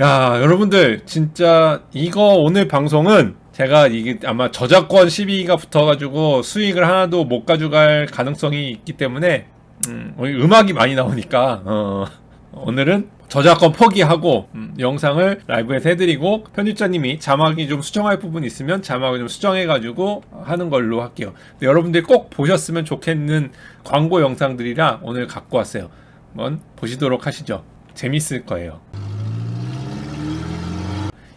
야, 여러분들 진짜 이거 오늘 방송은 제가 이게 아마 저작권 시비가 붙어가지고 수익을 하나도 못 가져갈 가능성이 있기 때문에 음, 음악이 많이 나오니까 어, 오늘은 저작권 포기하고 음, 영상을 라이브에서 해드리고 편집자님이 자막이 좀 수정할 부분 있으면 자막을 좀 수정해가지고 하는 걸로 할게요. 근데 여러분들 꼭 보셨으면 좋겠는 광고 영상들이라 오늘 갖고 왔어요. 한번 보시도록 하시죠. 재밌을 거예요.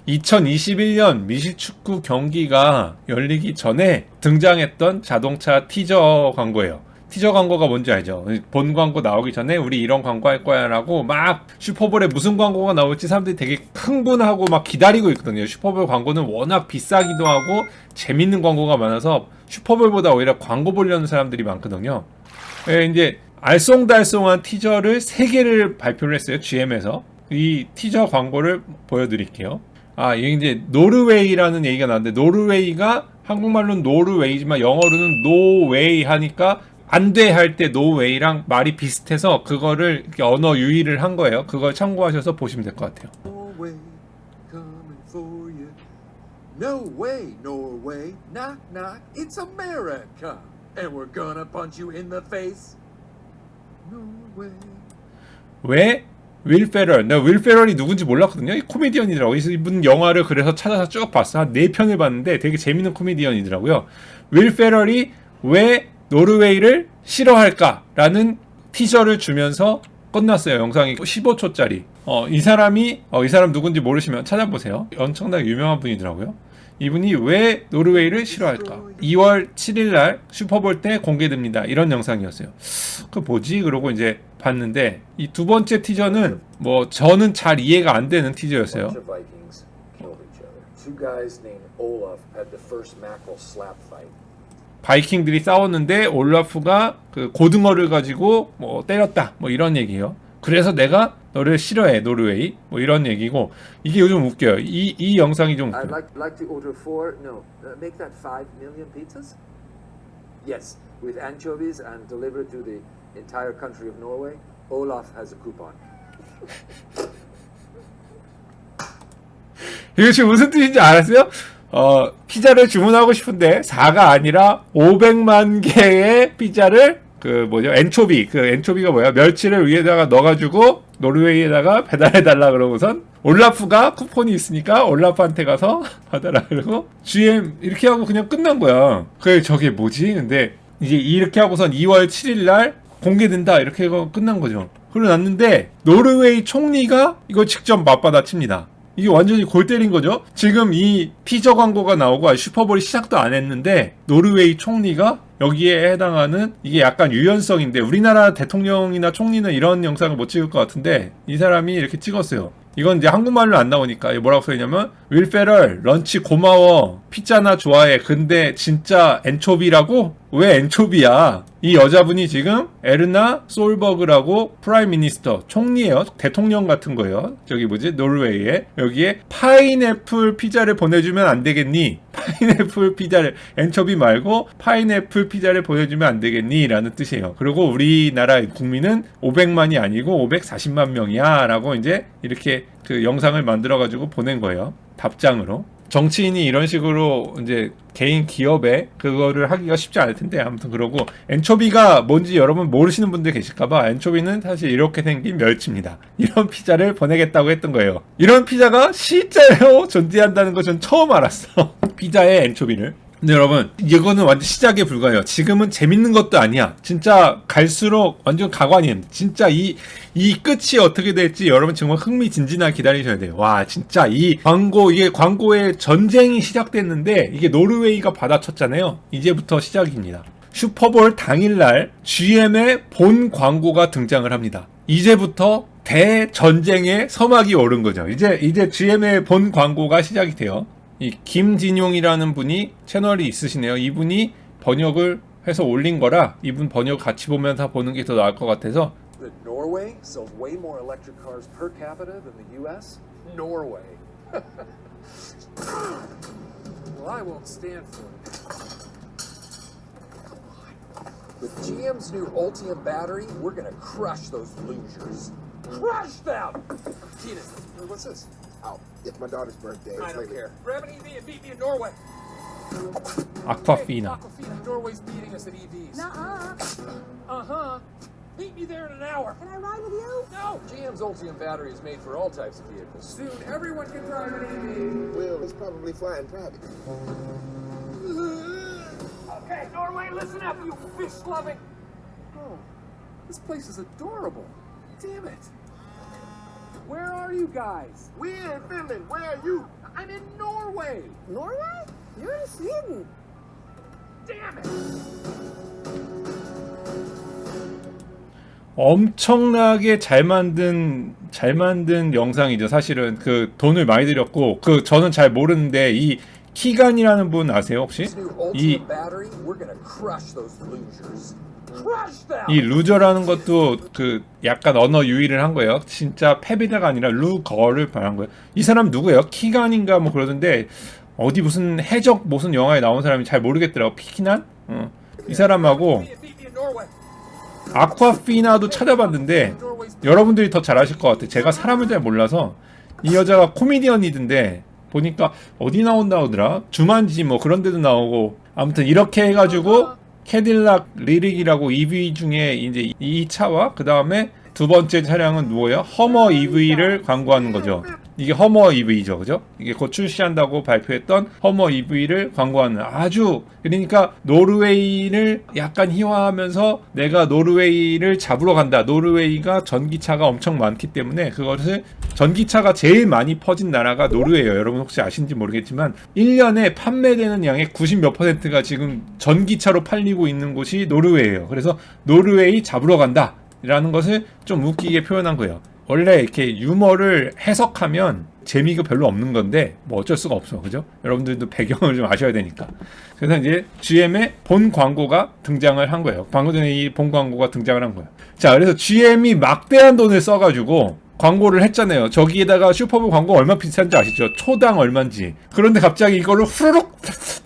2021년 미식축구 경기가 열리기 전에 등장했던 자동차 티저 광고예요. 티저 광고가 뭔지 알죠? 본 광고 나오기 전에 우리 이런 광고 할 거야 라고 막 슈퍼볼에 무슨 광고가 나올지 사람들이 되게 흥분하고 막 기다리고 있거든요. 슈퍼볼 광고는 워낙 비싸기도 하고 재밌는 광고가 많아서 슈퍼볼보다 오히려 광고 보려는 사람들이 많거든요. 예, 이제 알쏭달쏭한 티저를 3개를 발표를 했어요. GM에서. 이 티저 광고를 보여드릴게요. 아, 이게 이제 노르웨이라는 얘기가 나왔는데 노르웨이가 한국말로는 노르웨이지만 영어로는 노웨이 하니까 안 돼 할 때 노웨이랑 말이 비슷해서 그거를 언어 유의를 한 거예요. 그걸 참고하셔서 보시면 될 것 같아요. No way, Norway. Knock, knock. It's America. And we're gonna punch you in the face. Norway. 왜? 윌 페럴. 내가 윌 페럴이 누군지 몰랐거든요. 이 코미디언이더라고. 그래서 이분 영화를 그래서 찾아서 쭉 봤어. 한 네 편을 봤는데 되게 재밌는 코미디언이더라고요. 윌 페럴이 왜 노르웨이를 싫어할까라는 티저를 주면서 끝났어요. 영상이 15초짜리. 어, 이 사람이 어, 이 사람 누군지 모르시면 찾아보세요. 엄청나게 유명한 분이더라고요. 이분이 왜 노르웨이를 싫어할까? 2월 7일 날 슈퍼볼 때 공개됩니다. 이런 영상이었어요. 그 뭐지? 그러고 이제 봤는데 이 두 번째 티저는 뭐 저는 잘 이해가 안 되는 티저였어요. 바이킹들이 싸웠는데 올라프가 그 고등어를 가지고 뭐 때렸다. 뭐 이런 얘기예요. 그래서 내가 너를 싫어해 노르웨이. 뭐 이런 얘기고 이게 요즘 웃겨요. 이 이 영상이 좀 I'd 웃겨요. like like to order four. No, uh, make that five million pizzas. Yes, with anchovies and delivered to the entire country of Norway. Olaf has a coupon. 이거 지금 무슨 뜻인지 알았어요? 어, 피자를 주문하고 싶은데 4가 아니라 500만 개의 피자를 그 뭐죠? 엔초비. 그 엔초비가 뭐야? 멸치를 위에다가 넣어 가지고 노르웨이에다가 배달해 달라 그러고선 올라프가 쿠폰이 있으니까 올라프한테 가서 받아라 그러고 GM 이렇게 하고 그냥 끝난 거야. 그래 저게 뭐지? 근데 이제 이렇게 하고선 2월 7일 날 공개된다 이렇게 해서 끝난 거죠. 그러났는데 노르웨이 총리가 이거 직접 맞받아칩니다. 이게 완전히 골 때린 거죠. 지금 이 티저 광고가 나오고 슈퍼볼이 시작도 안 했는데 노르웨이 총리가 여기에 해당하는 이게 약간 유연성인데 우리나라 대통령이나 총리는 이런 영상을 못 찍을 것 같은데 이 사람이 이렇게 찍었어요. 이건 이제 한국말로 안 나오니까 뭐라고 써있냐면 윌 페럴 런치 고마워. 피자나 좋아해. 근데 진짜 엔초비라고? 왜 엔초비야? 이 여자분이 지금 에르나 솔버그라고 프라임 미니스터 총리예요. 대통령 같은 거예요. 저기 뭐지? 노르웨이에. 여기에 파인애플 피자를 보내주면 안 되겠니? 파인애플 피자를 엔초비 말고 파인애플 피자를 보내주면 안 되겠니? 라는 뜻이에요. 그리고 우리나라 국민은 500만이 아니고 540만 명이야. 라고 이제 이렇게 그 영상을 만들어 가지고 보낸 거예요 답장으로 정치인이 이런 식으로 이제 개인 기업에 그거를 하기가 쉽지 않을 텐데 아무튼 그러고 엔초비가 뭔지 여러분 모르시는 분들 계실까봐 엔초비는 사실 이렇게 생긴 멸치입니다. 이런 피자를 보내겠다고 했던 거예요. 이런 피자가 실제로 존재한다는 거전 처음 알았어. 피자에 엔초비를. 근데 여러분 이거는 완전 시작에 불과해요. 지금은 재밌는 것도 아니야. 진짜 갈수록 완전 가관이에요. 진짜 이 이 끝이 어떻게 될지 여러분 정말 흥미진진하게 기다리셔야 돼요. 와 진짜 이 광고 이게 광고의 전쟁이 시작됐는데 이게 노르웨이가 받아쳤잖아요. 이제부터 시작입니다. 슈퍼볼 당일날 GM의 본 광고가 등장을 합니다. 이제부터 대전쟁의 서막이 오른 거죠. 이제 이제 GM의 본 광고가 시작이 돼요. 이 김진용이라는 분이 채널이 있으시네요. 이분이 번역을 해서 올린 거라 이분 번역 같이 보면서 보는 게 더 나을 것 같아서 Norway sells way more electric cars per capita than the U.S. Norway. well, I won't stand for it. With GM's new Ultium battery, we're gonna crush those losers. Crush them! Penis. What's this? It's my daughter's birthday. I don't care. Grab an EV and me in Norway. Aquafina. Aquafina. Norway's meeting us at EVs. Nuh-uh. Uh-huh. Meet me there in an hour. Can I ride with you? No. GM's Ultium battery is made for all types of vehicles. Soon, everyone can drive an EV. Will is probably flying private. okay, Norway, listen up, you fish-loving. Oh, this place is adorable. Damn it. Where are you guys? We're in Finland. Where are you? I'm in Norway. Norway? You're in Sweden. Damn it. 엄청나게 잘 만든 잘 만든 영상이죠. 사실은 그 돈을 많이 들였고 그 저는 잘 모르는데 이 키간이라는 분 아세요 혹시? 이 이 루저라는 것도 그 약간 언어 유희를 한 거예요. 진짜 페비다가 아니라 루거를 말한 거예요. 이 사람 누구예요? 키간인가 뭐 그러던데 어디 무슨 해적 무슨 영화에 나온 사람이 잘 모르겠더라고. 피키난? 어. 이 사람하고. 아쿠아피나도 찾아봤는데 여러분들이 더 잘 아실 것 같아요. 제가 사람을 잘 몰라서 이 여자가 코미디언이던데 보니까 어디 나온다 하더라? 주만지 뭐 그런 데도 나오고 아무튼 이렇게 해가지고 캐딜락 리릭이라고 EV 중에 이제 이 차와 그 다음에 두 번째 차량은 뭐예요? 허머 EV를 광고하는 거죠. 이게 허머 EV죠, 그죠? 이게 곧 출시한다고 발표했던 허머 EV를 광고하는 아주 그러니까 노르웨이를 약간 희화하면서 내가 노르웨이를 잡으러 간다. 노르웨이가 전기차가 엄청 많기 때문에 그것을 전기차가 제일 많이 퍼진 나라가 노르웨이예요. 여러분 혹시 아신지 모르겠지만 1년에 판매되는 양의 90 몇 퍼센트가 지금 전기차로 팔리고 있는 곳이 노르웨이예요. 그래서 노르웨이 잡으러 간다. 라는 것을 좀 웃기게 표현한 거예요. 원래 이렇게 유머를 해석하면 재미가 별로 없는 건데 뭐 어쩔 수가 없어. 그죠? 여러분들도 배경을 좀 아셔야 되니까. 그래서 이제 GM의 본 광고가 등장을 한 거예요. 방금 전에 이 본 광고가 등장을 한 거예요. 자, 그래서 GM이 막대한 돈을 써가지고 광고를 했잖아요. 저기에다가 슈퍼볼 광고 얼마 비싼지 아시죠? 초당 얼마인지. 그런데 갑자기 이거를 후루룩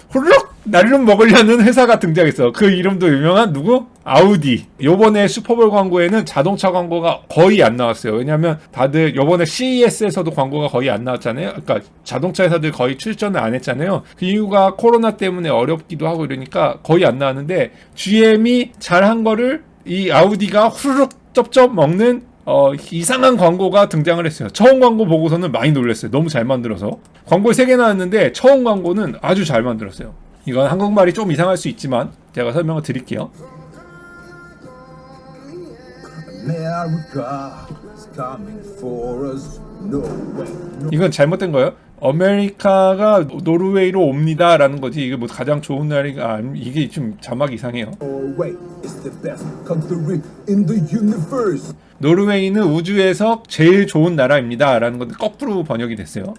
후루룩 날름 먹으려는 회사가 등장했어. 그 이름도 유명한 누구? 아우디. 요번에 슈퍼볼 광고에는 자동차 광고가 거의 안 나왔어요. 왜냐면 다들 요번에 CES에서도 광고가 거의 안 나왔잖아요. 그러니까 자동차 회사들 거의 출전을 안 했잖아요. 그 이유가 코로나 때문에 어렵기도 하고 이러니까 거의 안 나왔는데 GM이 잘한 거를 이 아우디가 후루룩 쩝쩝 먹는 어, 이상한 광고가 등장을 했어요. 처음 광고 보고서는 많이 놀랐어요. 너무 잘 만들어서. 광고 3개 나왔는데 처음 광고는 아주 잘 만들었어요. 이건 한국말이 좀 이상할 수 있지만 제가 설명을 드릴게요. 이건 잘못된 거예요. 아메리카가 노르웨이로 옵니다라는 거지. 이게 뭐 가장 좋은 날이가 아니- 이게 좀 자막 이상해요. 노르웨이는 우주에서 제일 좋은 나라입니다라는 건데 거꾸로 번역이 됐어요.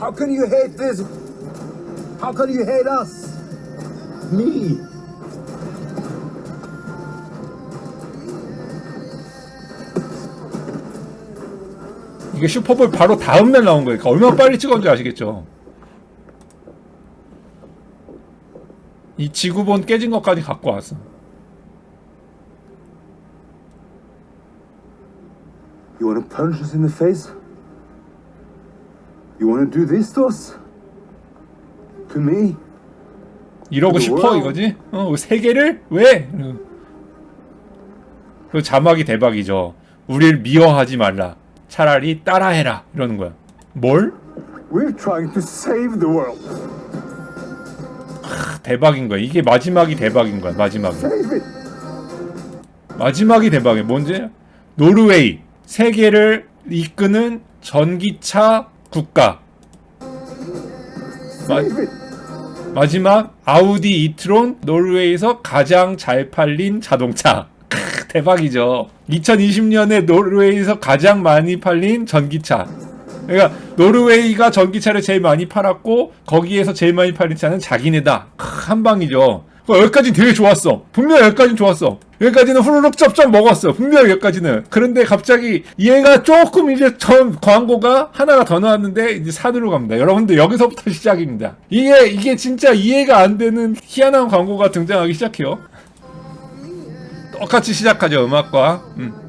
How can you hate this? How can you hate us? Me. 이게 슈퍼볼 바로 다음 날 나온. 그러니까 얼마나 빨리 찍었는지 아시겠죠? 이 지구본 깨진 것까지 갖고 왔어. You want to punch us in the face? You want to do this to us? To me? 이러고 싶어? 이거지? 어, 세 개를 왜? 그 자막이 대박이죠. 우리를 미워하지 말라. 차라리 따라해라. 이러는 거야. 뭘? We're trying to save the world. 대박인 거야. 이게 마지막이 대박인 거야. 마지막이. 마지막이 대박이야. 뭔지? 노르웨이 세계를 이끄는 전기차 국가. 마. 마지막 아우디 이트론 노르웨이에서 가장 잘 팔린 자동차. 크, 대박이죠. 2020년에 노르웨이에서 가장 많이 팔린 전기차. 그러니까 노르웨이가 전기차를 제일 많이 팔았고 거기에서 제일 많이 팔린 차는 자기네다. 크, 한 방이죠. 그 여기까지 되게 좋았어. 분명 여기까지는 좋았어. 여기까지는 후루룩 쩝쩝 먹었어. 분명 여기까지는. 그런데 갑자기 얘가 조금 이제 전 광고가 하나가 더 나왔는데 이제 산으로 갑니다. 여러분들 여기서부터 시작입니다. 이게 이게 진짜 이해가 안 되는 희한한 광고가 등장하기 시작해요. 똑같이 시작하죠 음악과. 음.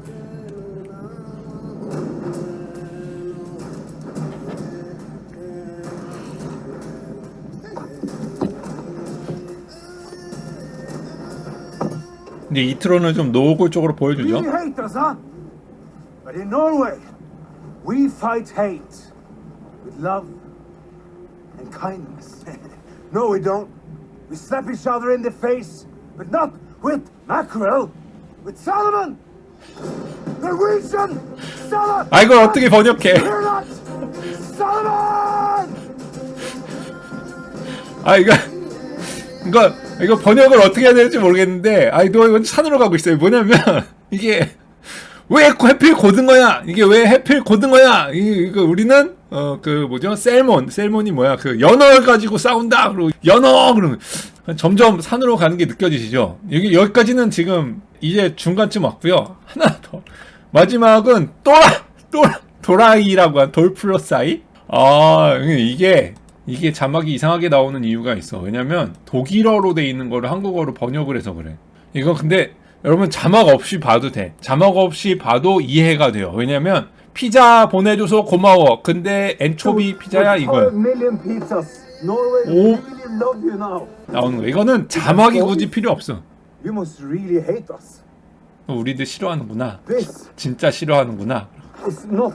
이제 이트로는 좀 노골적으로 보여주죠. You hate us, huh? But in Norway, we fight hate with love and kindness. no, we don't. We slap each other in the face, but not with mackerel, with Solomon! Norwegian! Solomon! 아 이걸 어떻게 번역해? Solomon! 아 이거 이거 이거 번역을 어떻게 해야 될지 모르겠는데 아 이거 이건 산으로 가고 있어요. 뭐냐면 이게 왜 해필 고등어야? 이게 왜 해필 고등어야? 이- 이거 우리는 어 그 뭐죠? 셀몬 셀몬이 뭐야? 그 연어를 가지고 싸운다. 그리고 연어 그러면 점점 산으로 가는 게 느껴지시죠? 여기 여기까지는 지금 이제 중간쯤 왔고요. 하나 더 마지막은 또라 또라 도라이라고 한 돌 플러스 아이. 아 이게 이게 자막이 이상하게 나오는 이유가 있어. 왜냐면 독일어로 돼 있는 거를 한국어로 번역을 해서 그래. 이거 근데 여러분 자막 없이 봐도 돼. 자막 없이 봐도 이해가 돼요. 왜냐면 피자 보내줘서 고마워. 근데 엔초비 피자야 이거야. 오. 나오는 거. 이거는 자막이 굳이 필요 없어. Us. 우리들 싫어하는구나. 진짜 싫어하는구나. is not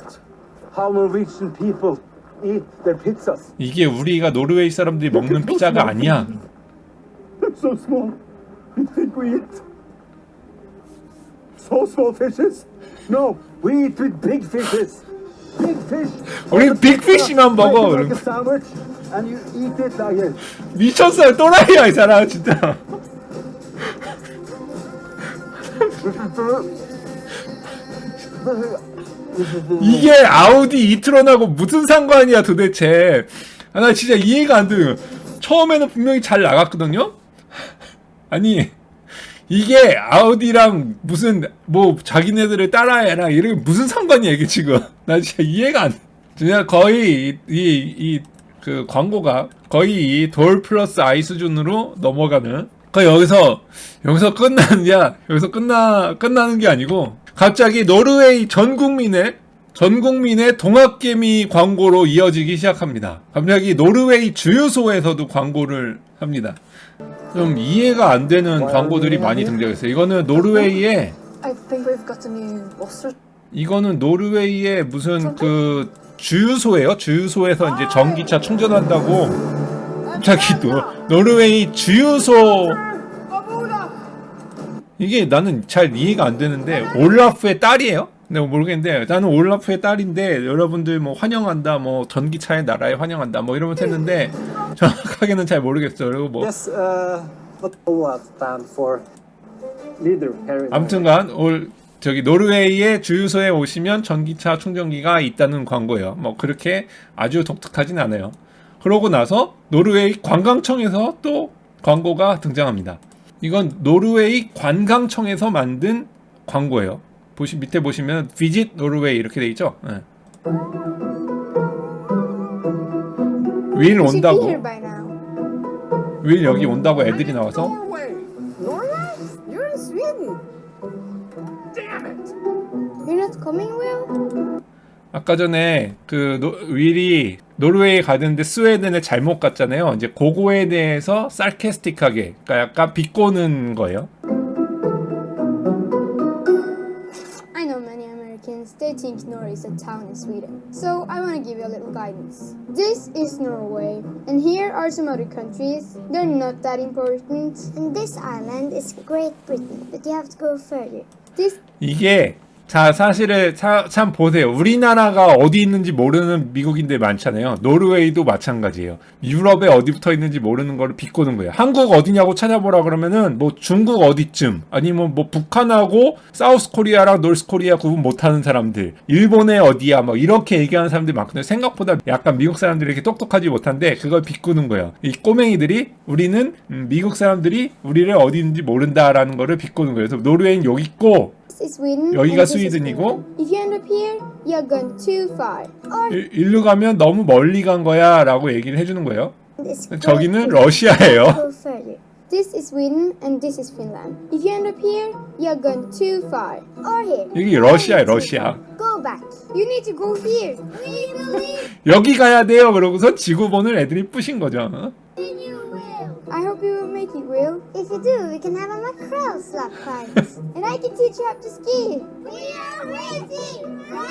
how Norwegian people eat their pizzas. 이게 우리가 노르웨이 사람들이 먹는 피자가 아니야. They're so small. You think we eat so small fishes? No, we eat with big fishes. Big fish. 우리 빅피쉬만 먹어. Make it like a sandwich, and you eat it like it. 미쳤어요. 또라이야 이 사람 진짜. 이게 아우디 이트론하고 무슨 상관이야 도대체. 아, 나 진짜 이해가 안 돼요. 처음에는 분명히 잘 나갔거든요. 아니 이게 아우디랑 무슨 뭐 자기네들을 따라해라 이런 무슨 상관이야 이게 지금. 나 진짜 이해가 안 돼. 진짜 거의 이이그 광고가 거의 이 돌 플러스 아이 수준으로 넘어가는. 그 여기서 여기서 끝나느냐 여기서 끝나 끝나는 게 아니고 갑자기 노르웨이 전 국민의 전 국민의 동학개미 광고로 이어지기 시작합니다. 갑자기 노르웨이 주유소에서도 광고를 합니다. 좀 이해가 안 되는 광고들이 많이 등장했어요. 이거는 노르웨이의 이거는 노르웨이의 무슨 그 주유소예요. 주유소에서 이제 전기차 충전한다고 갑자기 노, 노르웨이 주유소 이게 나는 잘 이해가 안 되는데 올라프의 딸이에요? 내가 모르겠는데 나는 올라프의 딸인데 여러분들 뭐 환영한다 뭐 전기차의 나라에 환영한다 뭐 이러면서 했는데 정확하게는 잘 모르겠어요. 그리고 뭐 Yes, uh, what OLAF stand for? Leader Harry. 아무튼간 올 저기 노르웨이의 주유소에 오시면 전기차 충전기가 있다는 광고예요. 뭐 그렇게 아주 독특하진 않아요. 그러고 나서 노르웨이 관광청에서 또 광고가 등장합니다. 이건 노르웨이 관광청에서 만든 광고예요. 보시 밑에 보시면 visit 노르웨이 이렇게 돼 있죠. 예. 윌 온다고. 윌 여기 온다고 애들이 나와서 Norway! Norway? 아까 전에 그 노, 윌이 노르웨이 가는데 스웨덴에 잘못 갔잖아요. 이제 그거에 대해서 sarcastic하게, 그러니까 약간 비꼬는 거예요. I know many Americans, they think Norway is a town in Sweden. So I want to give you a little guidance. This is Norway, and here are some other countries. They're not that important. And this island is Great Britain, but you have to go further. This 이게 자 사실은 차- 참 보세요. 우리나라가 어디 있는지 모르는 미국인들 많잖아요. 노르웨이도 마찬가지예요. 유럽에 어디 붙어 있는지 모르는 거를 비꼬는 거예요. 한국 어디냐고 찾아보라 그러면은 뭐 중국 어디쯤 아니면 뭐 북한하고 사우스 코리아랑 노스 코리아 구분 못하는 사람들, 일본의 어디야 뭐 이렇게 얘기하는 사람들이 많거든요. 생각보다 약간 미국 사람들이 이렇게 똑똑하지 못한데 그걸 비꼬는 거예요. 이 꼬맹이들이 우리는 음, 미국 사람들이 우리를 어디 있는지 모른다라는 거를 비꼬는 거예요. 그래서 노르웨이는 여기 있고. 여기가. 일- 일로 가면 너무 멀리 간 거야 라고 얘기를 해주는 거예요. 저기는. 러시아예요. This is Sweden and this is Finland. If you end up here, you're gone too far. Or here. 여기 러시아예요, 러시아. Go back. You need to go here. 여기 가야 돼요. 그러고서 지구본을 애들이 뿌신 거죠. In you will. I hope you will make it, Will. If you do, we can have a mackerel slap fight. And I can teach you how to ski. we are waiting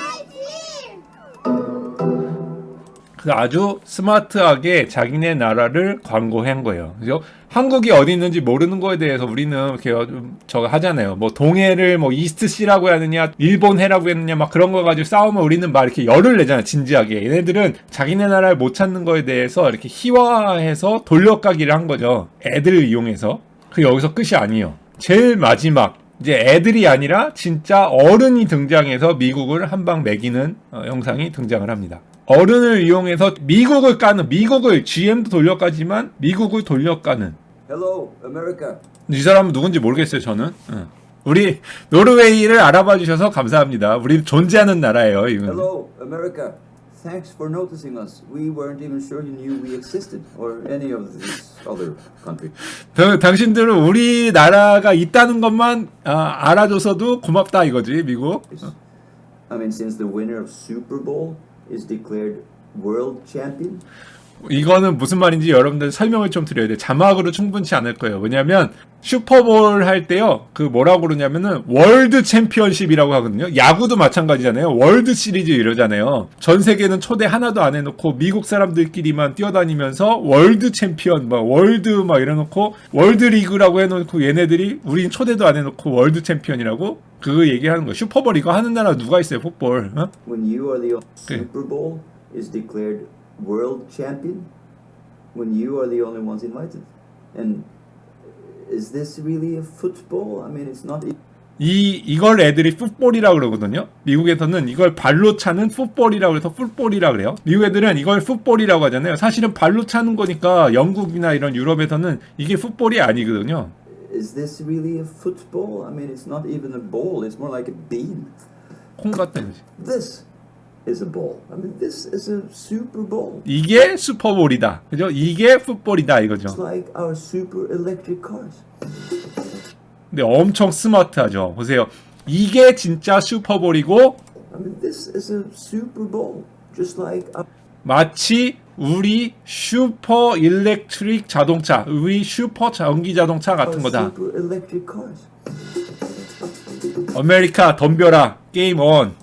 그 아주 스마트하게 자기네 나라를 광고한 거예요. 그죠? 한국이 어디 있는지 모르는 거에 대해서 우리는 이렇게 좀 저거 하잖아요. 뭐 동해를 뭐 이스트 시라고 하느냐, 일본 해라고 했느냐, 막 그런 거 가지고 싸우면 우리는 막 이렇게 열을 내잖아요. 진지하게. 얘네들은 자기네 나라를 못 찾는 거에 대해서 이렇게 희화해서 돌려가기를 한 거죠. 애들을 이용해서. 그 여기서 끝이 아니에요. 제일 마지막 이제 애들이 아니라 진짜 어른이 등장해서 미국을 한방 매기는 어, 영상이 등장을 합니다. 어른을 이용해서 미국을 까는 미국을 GM도 돌려가지만 미국을 돌려가는 Hello, America. 이 사람은 누군지 모르겠어요 저는 응. 우리 노르웨이를 알아봐 주셔서 감사합니다 우리 존재하는 나라예요 이건 Hello, America. Thanks for noticing us. We weren't even sure you knew we existed, or any of these other countries. 당- 당신들은 우리 나라가 있다는 것만 아, 알아줘서도 고맙다 이거지 미국 I mean, since the winner of Super Bowl is declared world champion, 이거는 무슨 말인지 여러분들 설명을 좀 드려야 돼요. 자막으로 충분치 않을 거예요. 왜냐면 슈퍼볼 할 때요. 그 뭐라고 그러냐면은 월드 챔피언십이라고 하거든요. 야구도 마찬가지잖아요. 월드 시리즈 이러잖아요. 전 세계는 초대 하나도 안 해놓고 미국 사람들끼리만 뛰어다니면서 월드 챔피언 막 월드 막 이래놓고 월드 리그라고 해놓고 얘네들이 우린 초대도 안 해놓고 월드 챔피언이라고 그 얘기하는 거예요. 슈퍼볼 이거 하는 나라 누가 있어요? 풋볼. 어? when you are the Okay. Super Bowl is declared world champion, when you are the only ones invited. And is this really a football? I mean, it's not. 이 이걸 애들이 풋볼이라고 그러거든요. 미국에서는 이걸 발로 차는 풋볼이라고 해서 풋볼이라고 그래요. 미국 애들은 이걸 풋볼이라고 하잖아요. 사실은 발로 차는 거니까 영국이나 이런 유럽에서는 이게 풋볼이 아니거든요. Is this really a football? I mean, it's not even a ball. It's more like a beam. 콩 같다 이거지. This is a ball. I mean, this is a Super Bowl. 이게 슈퍼볼이다. 그죠? 이게 풋볼이다 It's 이거죠. like our super electric cars. 근데 엄청 스마트하죠. 보세요. 이게 진짜 슈퍼볼이고 I mean, this is a Super Bowl. Just like our 마치 우리 슈퍼 일렉트릭 자동차, 우리 슈퍼 전기 자동차 같은 거다. electric cars. 아메리카 덤벼라 게임 온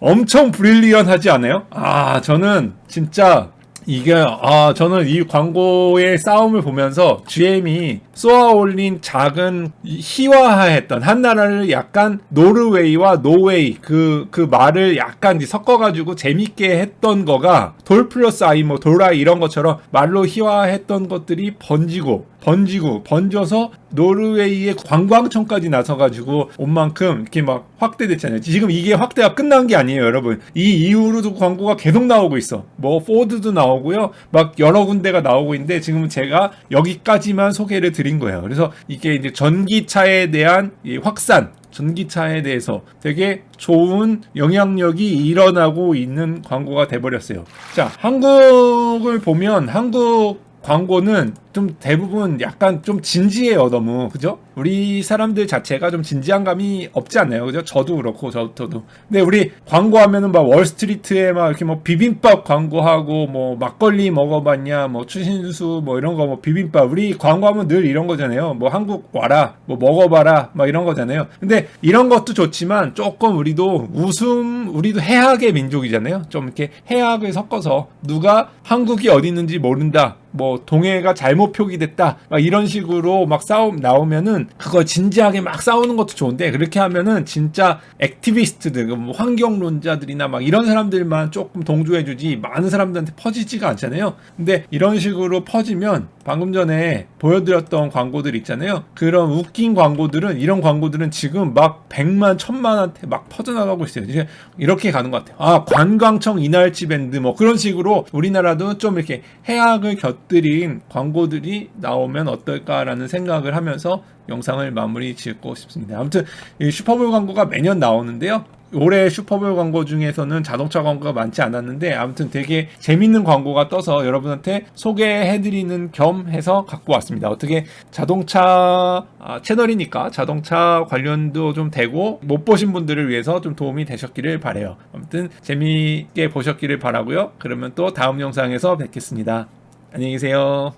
엄청 브릴리언하지 않아요? 아 저는 진짜 이게 아 저는 이 광고의 싸움을 보면서 GM이 쏘아 올린 작은 이 희화화했던 한 나라를 약간 노르웨이와 노웨이 그그 말을 약간 섞어가지고 재밌게 했던 거가 돌 플러스 아이 뭐 돌아이 이런 것처럼 말로 희화했던 것들이 번지고 번지고 번져서 노르웨이의 관광청까지 나서가지고 온 만큼 이렇게 막 확대됐잖아요. 지금 이게 확대가 끝난 게 아니에요, 여러분. 이 이후로도 광고가 계속 나오고 있어. 뭐 포드도 나오고요, 막 여러 군데가 나오고 있는데 지금 제가 여기까지만 소개를 드린 거예요. 그래서 이게 이제 전기차에 대한 이 확산. 전기차에 대해서 되게 좋은 영향력이 일어나고 있는 광고가 돼버렸어요. 자, 한국을 보면 한국 광고는 좀 대부분 약간 좀 진지해요 너무. 그죠? 우리 사람들 자체가 좀 진지한 감이 없지 않나요? 그죠? 저도 그렇고 저도. 근데 우리 광고하면은 막 월스트리트에 막 이렇게 뭐 비빔밥 광고하고 뭐 막걸리 먹어봤냐 뭐 추신수 뭐 이런 거 뭐 비빔밥. 우리 광고하면 늘 이런 거잖아요. 뭐 한국 와라 뭐 먹어봐라 막 이런 거잖아요. 근데 이런 것도 좋지만 조금 우리도 웃음 우리도 해학의 민족이잖아요. 좀 이렇게 해학을 섞어서 누가 한국이 어디 있는지 모른다 뭐 동해가 잘못 표기됐다. 막 이런 식으로 막 싸움 나오면은 그거 진지하게 막 싸우는 것도 좋은데 그렇게 하면은 진짜 액티비스트들 뭐 환경론자들이나 막 이런 사람들만 조금 동조해주지 많은 사람들한테 퍼지지가 않잖아요. 근데 이런 식으로 퍼지면 방금 전에 보여드렸던 광고들 있잖아요. 그런 웃긴 광고들은 이런 광고들은 지금 막 100만 1000만한테 막 퍼져나가고 있어요. 이제 이렇게 가는 것 같아요. 아 관광청 이날치 밴드 뭐 그런 식으로 우리나라도 좀 이렇게 해악을 곁 들인 광고들이 나오면 어떨까라는 생각을 하면서 영상을 마무리 짓고 싶습니다 아무튼 이 슈퍼볼 광고가 매년 나오는데요 올해 슈퍼볼 광고 중에서는 자동차 광고가 많지 않았는데 아무튼 되게 재밌는 광고가 떠서 여러분한테 소개해드리는 겸 해서 갖고 왔습니다. 어떻게 자동차 아, 채널이니까 자동차 관련도 좀 되고 못 보신 분들을 위해서 좀 도움이 되셨기를 바래요. 아무튼 재미있게 보셨기를 바라고요. 그러면 또 다음 영상에서 뵙겠습니다. 안녕히 계세요.